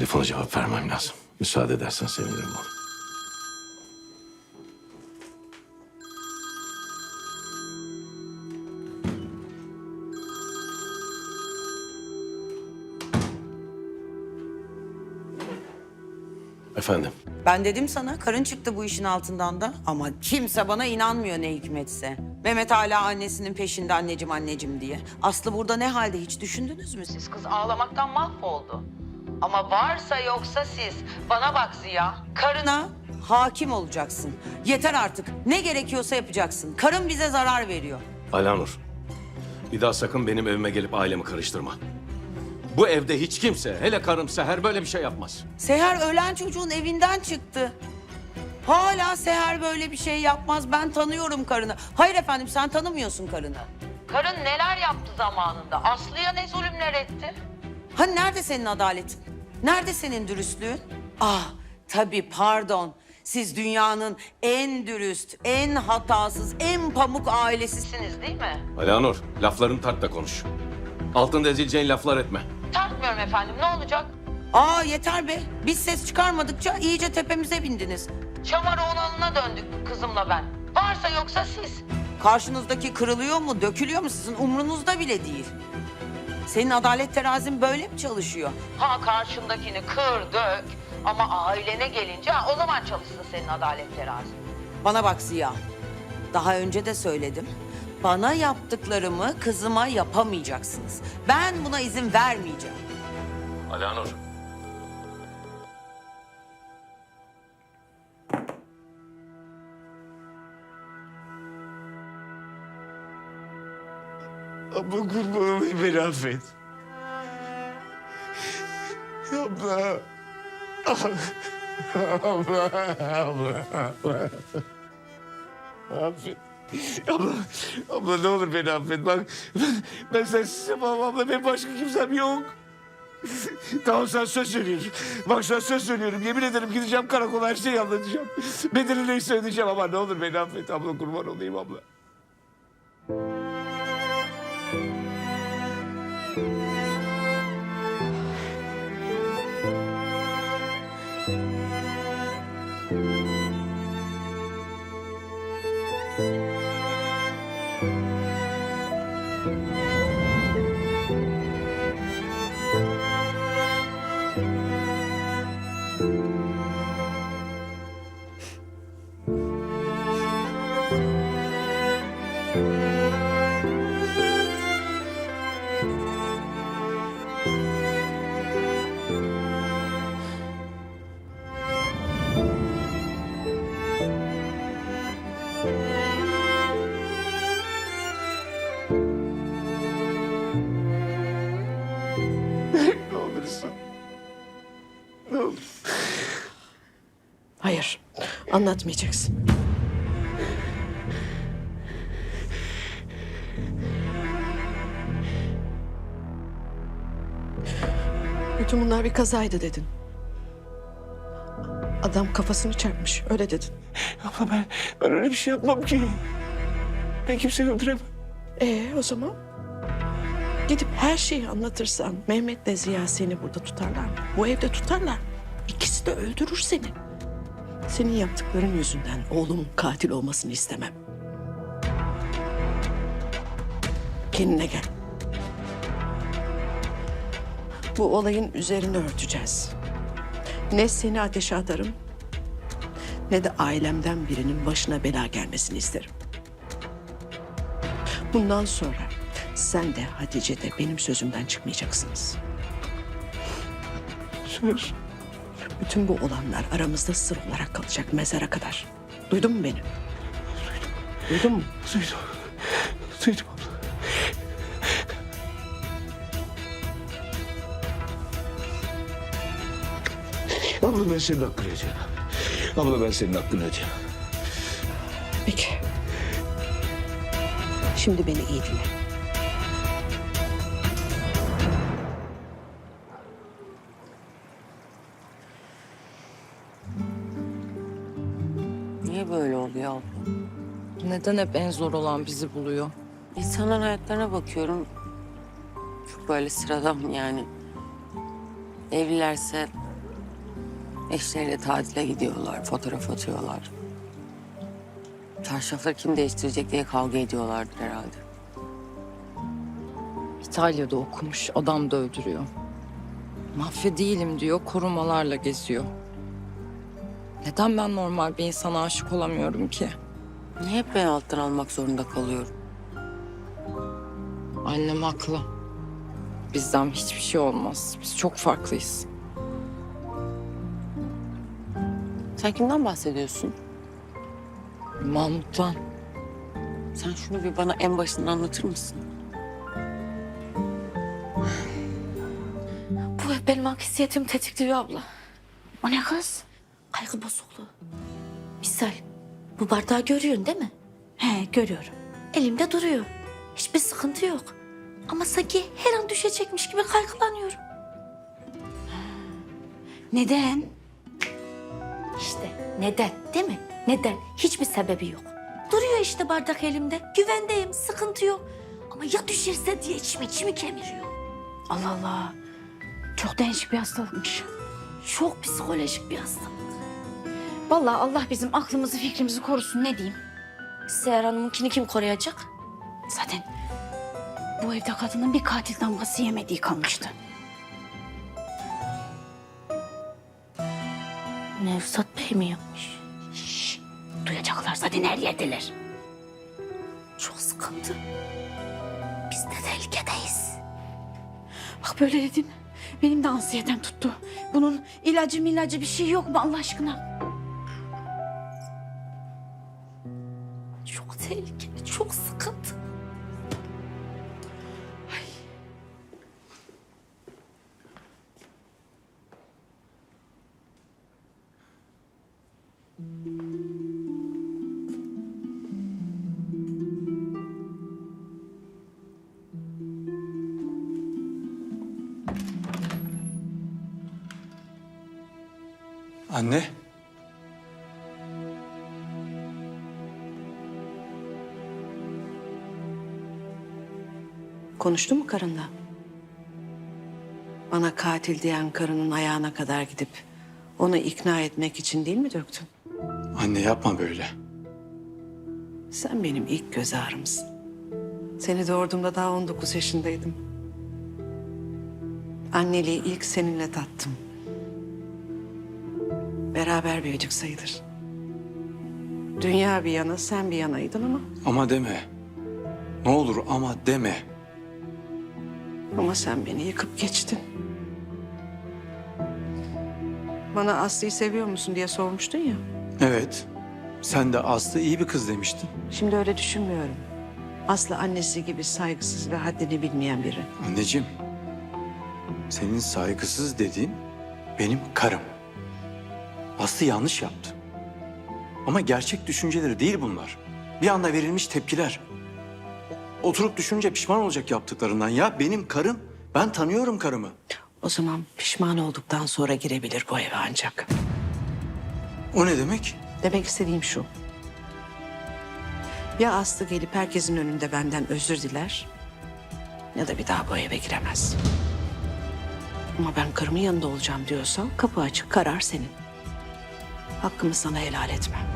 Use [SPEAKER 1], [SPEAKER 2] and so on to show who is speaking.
[SPEAKER 1] Telefona cevap vermem lazım. Müsaade edersen sevinirim oğlum. Efendim?
[SPEAKER 2] Ben dedim sana karın çıktı bu işin altından da. Ama kimse bana inanmıyor ne hikmetse. Mehmet hala annesinin peşinde anneciğim anneciğim diye. Aslı burada ne halde hiç düşündünüz mü siz? Kız ağlamaktan mahvoldu. Ama varsa yoksa siz. Bana bak Ziya. Karına hakim olacaksın. Yeter artık. Ne gerekiyorsa yapacaksın. Karın bize zarar veriyor.
[SPEAKER 1] Alanur. Bir daha sakın benim evime gelip ailemi karıştırma. Bu evde hiç kimse, hele karım Seher böyle bir şey yapmaz.
[SPEAKER 2] Seher ölen çocuğun evinden çıktı. Hala Seher böyle bir şey yapmaz. Ben tanıyorum karını. Hayır efendim sen tanımıyorsun karını. Karın neler yaptı zamanında? Aslı'ya ne zulümler etti? Hani nerede senin adaletin? Nerede senin dürüstlüğün? Ah tabii pardon. Siz dünyanın en dürüst, en hatasız, en pamuk ailesisiniz değil mi?
[SPEAKER 1] Alanur, laflarını tart da konuş. Altında ezileceğin laflar etme.
[SPEAKER 2] Tartmıyorum efendim. Ne olacak? Aa yeter be. Biz ses çıkarmadıkça iyice tepemize bindiniz. Çamar oğlanına döndük kızımla ben. Varsa yoksa siz. Karşınızdaki kırılıyor mu, dökülüyor mu sizin umrunuzda bile değil. Senin adalet terazin böyle mi çalışıyor? Ha karşındakini kır, dök. Ama ailene gelince ha, o zaman çalışsın senin adalet terazin. Bana bak Ziya. Daha önce de söyledim. Bana yaptıklarımı kızıma yapamayacaksınız. Ben buna izin vermeyeceğim.
[SPEAKER 1] Alanur.
[SPEAKER 3] Abla kurban olayım beni affet. Abla. Abla. Abla. Abla. Affet. Abla, abla ne olur beni affet. Bak ben, ben sensiz abla. Benim başka kimsem yok. tamam sen söz veriyorsun. Bak sen söz söylüyorum. Yemin ederim gideceğim karakola her şeyi anlatacağım. Bedeli neyse ödeyeceğim ama ne olur beni affet abla. Kurban olayım abla. Ne
[SPEAKER 4] anlatmayacaksın. Bütün bunlar bir kazaydı dedin. Adam kafasını çarpmış, öyle dedin.
[SPEAKER 3] Abla ben, ben öyle bir şey yapmam ki. Ben kimseyi öldüremem.
[SPEAKER 4] Ee o zaman? Gidip her şeyi anlatırsan Mehmet'le Ziya seni burada tutarlar mı? Bu evde tutarlar. İkisi de öldürür seni. Senin yaptıkların yüzünden oğlumun katil olmasını istemem. Kendine gel. Bu olayın üzerine örteceğiz. Ne seni ateşe atarım ne de ailemden birinin başına bela gelmesini isterim. Bundan sonra sen de Hatice de benim sözümden çıkmayacaksınız.
[SPEAKER 3] Söz.
[SPEAKER 4] Bütün bu olanlar aramızda sır olarak kalacak mezara kadar. Duydun mu beni? Duydun mu?
[SPEAKER 3] Duydum. Duydum abla. Abla ben senin hakkını ödeyeceğim. Abla ben senin hakkını ödeyeceğim.
[SPEAKER 4] Peki. Şimdi beni iyi dinle.
[SPEAKER 5] Neden hep en zor olan bizi buluyor?
[SPEAKER 2] İnsanların hayatlarına bakıyorum. Çok böyle sıradan yani. Evlilerse
[SPEAKER 5] Eşleriyle tatile gidiyorlar, fotoğraf atıyorlar. Çarşafları kim değiştirecek diye kavga ediyorlardır herhalde. İtalya'da okumuş, adam da öldürüyor. Mafya değilim diyor, korumalarla geziyor. Neden ben normal bir insana aşık olamıyorum ki? Niye hep ben alttan almak zorunda kalıyorum? Annem haklı. Bizden hiçbir şey olmaz. Biz çok farklıyız. Sen kimden bahsediyorsun? Mahmut'tan. Sen şunu bir bana en başından anlatır mısın?
[SPEAKER 6] Bu hep benim anksiyetimi tetikliyor abla. O ne kız? Kaygı bozukluğu. Misal, bu bardağı görüyorsun değil mi? He, görüyorum. Elimde duruyor. Hiçbir sıkıntı yok. Ama sanki her an düşecekmiş gibi kaygılanıyorum. Neden? İşte neden değil mi? Neden? Hiçbir sebebi yok. Duruyor işte bardak elimde. Güvendeyim, sıkıntı yok. Ama ya düşerse diye içimi içimi kemiriyor. Allah Allah. Çok değişik bir hastalıkmış. Çok psikolojik bir hastalık. Vallahi Allah bizim aklımızı fikrimizi korusun ne diyeyim. Seher Hanım'ınkini kim koruyacak? Zaten bu evde kadının bir katil damgası yemediği kalmıştı. Nevzat Bey mi yapmış? Şşş, duyacaklar zaten her yerdeler. Çok sıkıntı. Biz de tehlikedeyiz. Bak böyle dedim. Benim de ansiyetem tuttu. Bunun ilacı ilacı bir şey yok mu Allah aşkına? Çok sıkıntı.
[SPEAKER 7] Anne.
[SPEAKER 4] Konuştu mu karınla? Bana katil diyen karının ayağına kadar gidip onu ikna etmek için değil mi döktün?
[SPEAKER 7] Anne yapma böyle.
[SPEAKER 4] Sen benim ilk göz ağrımsın. Seni doğurduğumda daha 19 yaşındaydım. Anneliği ilk seninle tattım. Beraber büyüdük sayılır. Dünya bir yana, sen bir yanaydın ama...
[SPEAKER 7] Ama deme. Ne olur ama deme.
[SPEAKER 4] Ama sen beni yıkıp geçtin. Bana Aslı'yı seviyor musun diye sormuştun ya.
[SPEAKER 7] Evet. Sen de Aslı iyi bir kız demiştin.
[SPEAKER 4] Şimdi öyle düşünmüyorum. Aslı annesi gibi saygısız ve haddini bilmeyen biri.
[SPEAKER 7] Anneciğim. Senin saygısız dediğin benim karım. Aslı yanlış yaptı. Ama gerçek düşünceleri değil bunlar. Bir anda verilmiş tepkiler. Oturup düşününce pişman olacak yaptıklarından. Ya benim karım. Ben tanıyorum karımı.
[SPEAKER 4] O zaman pişman olduktan sonra girebilir bu eve ancak.
[SPEAKER 7] O ne demek?
[SPEAKER 4] Demek istediğim şu. Ya Aslı gelip herkesin önünde benden özür diler... ...ya da bir daha bu eve giremez. Ama ben karımın yanında olacağım diyorsan kapı açık, karar senin. Hakkımı sana helal etmem.